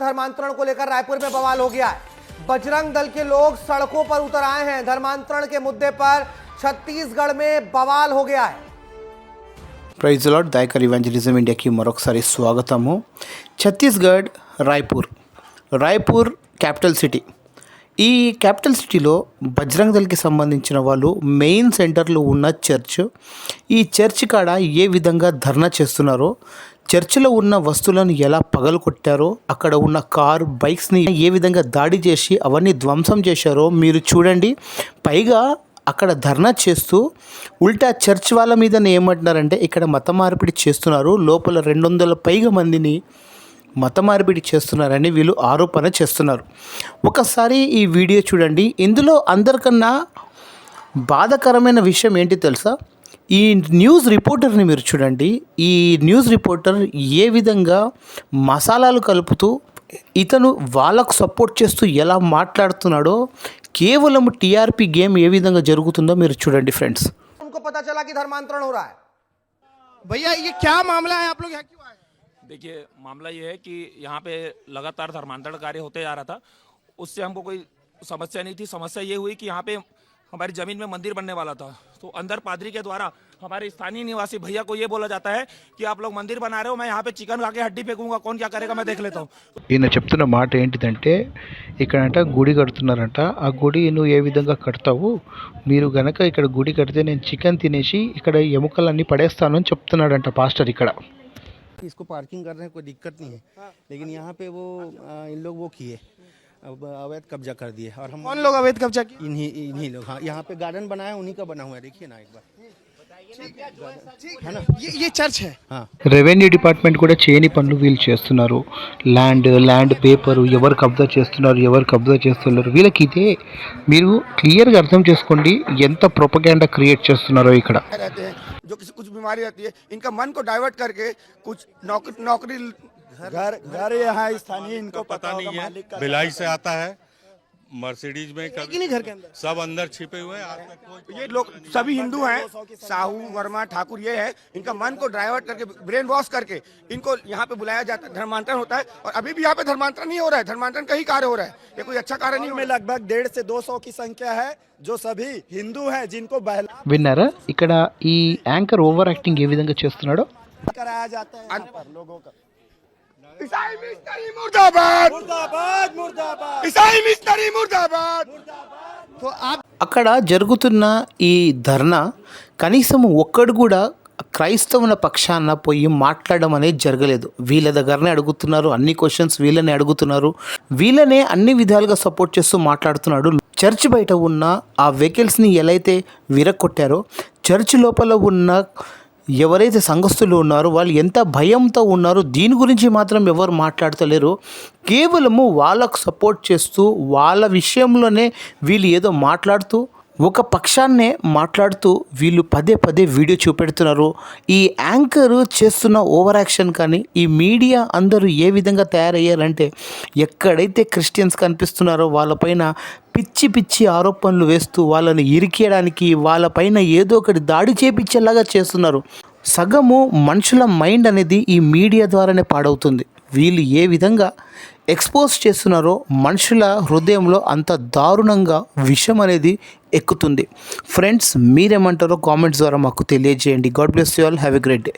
धर्मांतरण को लेकर रायपुर में बवाल हो गया है बजरंग दल के लोग सड़कों पर उतर आए हैं धर्मांतरण के मुद्दे पर छत्तीसगढ़ में बवाल हो गया है ప్రైజ్ లాడ్ దాయకర్ ఇవాంజలిజం ఇండియాకి మరొకసారి స్వాగతము ఛత్తీస్గఢ్ రాయ్పూర్ రాయ్పూర్ క్యాపిటల్ సిటీ ఈ క్యాపిటల్ సిటీలో బజరంగ్ దళకి సంబంధించిన వాళ్ళు మెయిన్ సెంటర్లో ఉన్న చర్చ్ ఈ చర్చ్ కాడ ఏ విధంగా ధర్నా చేస్తున్నారో చర్చిలో ఉన్న వస్తువులను ఎలా పగలగొట్టారో అక్కడ ఉన్న కారు బైక్స్ని ఏ విధంగా దాడి చేసి అవన్నీ ధ్వంసం చేశారో మీరు చూడండి. పైగా అక్కడ ధర్నా చేస్తూ ఉల్టా చర్చ్ వాళ్ళ మీద ఏమంటున్నారంటే ఇక్కడ మత మార్పిడి చేస్తున్నారు లోపల రెండు వందల పైగా మందిని మత మార్పిడి చేస్తున్నారని వీళ్ళు ఆరోపణ చేస్తున్నారు. ఒకసారి ఈ వీడియో చూడండి. ఇందులో అందరికన్నా బాధాకరమైన విషయం ఏంటి తెలుసా? ఈ న్యూస్ రిపోర్టర్ని మీరు చూడండి ఈ న్యూస్ రిపోర్టర్ ఏ విధంగా మసాలాలు కలుపుతూ ఇతను వాళ్ళకు సపోర్ట్ చేస్తూ ఎలా మాట్లాడుతున్నాడో కేవలం టీఆర్పీ గేమ్ ఏ విధంగా జరుగుతుందో మీరు చూడండి ఫ్రెండ్స్ उनको पता चला कि धर्मांतरण हो रहा है भैया ये क्या मामला है आप लोग यहाँ क्यों आए देखिए मामला ये है कि यहाँ पे लगातार धर्मांतरण कार्य होते जा रहा था उससे हमको कोई समस्या नहीं थी समस्या ये हुई कि यहाँ पे हमारी जमीन में मंदिर बनने वाला था तो अंदर पादरी के द्वारा हमारे स्थानीय निवासी भैया को ये बोला जाता है कि आप लोग मंदिर बना रहे हो मैं यहाँ पे चिकन खा के हड्डी फेंकूंगा कौन क्या करेगा मैं देख लेता हूँ ఈయన చెప్తున్న మాట ఏంటిదంటే ఇక్కడంట గుడి కడుతున్నారంట ఆ గుడి నువ్వు ఏ విధంగా కడతావు మీరు గనక ఇక్కడ గుడి కడితే నేను చికెన్ తినేసి ఇక్కడ ఎముకలన్నీ పడేస్తాను అని చెప్తున్నాడంట పాస్టర్ ఇక్కడ इसको पार्किंग करने में कोई दिक्कत नहीं है लेकिन यहाँ पे वो आ, इन लोग वो किए अब अवैध कब्जा कर दिए और हम कौन लोग अवैध कब्जा किए इन्हीं इन्हीं लोग हाँ यहाँ पे गार्डन बनाया उन्हीं का बना हुआ है देखिए ना एक बार है ना ये ये चर्च है हाँ రెవెన్యూ డిపార్ట్మెంట్ కూడా చేయని పనులు వీళ్ళు చేస్తున్నారు ల్యాండ్ ల్యాండ్ పేపరు ఎవరు కబ్జా చేస్తున్నారు ఎవరు కబ్జా చేస్తున్నారు వీళ్ళకి ఇదే మీరు క్లియర్గా అర్థం చేసుకోండి ఎంత ప్రొపగాండా క్రియేట్ చేస్తున్నారో ఇక్కడ रहते हैं जो किसी कुछ बीमारी रहती है इनका मन को डाइवर्ट करके कुछ नौकरी नौकरी घर घर यहाँ स्थानीय इनको पता नहीं है भिलाई से आता है मर्सिडीज में कभी नहीं घर के अंदर सब अंदर छिपे हुए हैं आज तक कोई ये लोग सभी हिंदू हैं साहू वर्मा ठाकुर ये है इनका मन को डाइवर्ट करके ब्रेन वॉश करके इनको यहाँ पे बुलाया जाता है धर्मांतरण होता है और अभी भी यहाँ पे धर्मांतरण नहीं हो रहा है धर्मांतरण कहीं कार्य हो रहा है ये कोई अच्छा कार्य नहीं हो में लगभग डेढ़ से दो सौ की संख्या है जो सभी हिंदू हैं जिनको बहला విన్నారా ఇక్కడ ఈ యాంకర్ ఓవర్ యాక్టింగ్ ఏ విధంగా చేస్తున్నాడో कराया जाता है यहाँ पर लोगों का అక్కడ జరుగుతున్న ఈ ధర్నా కనీసం ఒక్కడు కూడా క్రైస్తవుల పక్షాన పోయి మాట్లాడడం అనేది జరగలేదు. వీళ్ళ దగ్గరనే అడుగుతున్నారు అన్ని క్వశ్చన్స్ వీళ్ళనే అడుగుతున్నారు. వీళ్ళనే అన్ని విధాలుగా సపోర్ట్ చేస్తూ మాట్లాడుతున్నాడు. చర్చ్ బయట ఉన్న ఆ వెహికల్స్ని ఎలా అయితే విరక్కొట్టారో చర్చ్ లోపల ఉన్న ఎవరైతే సంఘస్థులు ఉన్నారో వాళ్ళు ఎంత భయంతో ఉన్నారో దీని గురించి మాత్రం ఎవరు మాట్లాడతలేరు. కేవలము వాళ్ళకు సపోర్ట్ చేస్తూ వాళ్ళ విషయంలోనే వీళ్ళు ఏదో మాట్లాడుతూ ఒక పక్షాన్నే మాట్లాడుతూ వీళ్ళు పదే పదే వీడియో చూపెడుతున్నారు. ఈ యాంకర్ చేస్తున్న ఓవర్ యాక్షన్ కానీ ఈ మీడియా అందరూ ఏ విధంగా తయారయ్యారంటే ఎక్కడైతే క్రిస్టియన్స్ కనిపిస్తున్నారో వాళ్ళపైన పిచ్చి పిచ్చి ఆరోపణలు వేస్తూ వాళ్ళని ఇరికేయడానికి వాళ్ళపైన ఏదో ఒకటి దాడి చేపించేలాగా చేస్తున్నారు. సగము మనుషుల మైండ్ అనేది ఈ మీడియా ద్వారానే పాడవుతుంది. వీళ్ళు ఏ విధంగా ఎక్స్పోజ్ చేస్తున్నారో మనుషుల హృదయంలో అంత దారుణంగా విషం అనేది ఎక్కుతుంది. ఫ్రెండ్స్ మీరేమంటారో కామెంట్స్ ద్వారా మాకు తెలియజేయండి. God bless you all. Have a great day.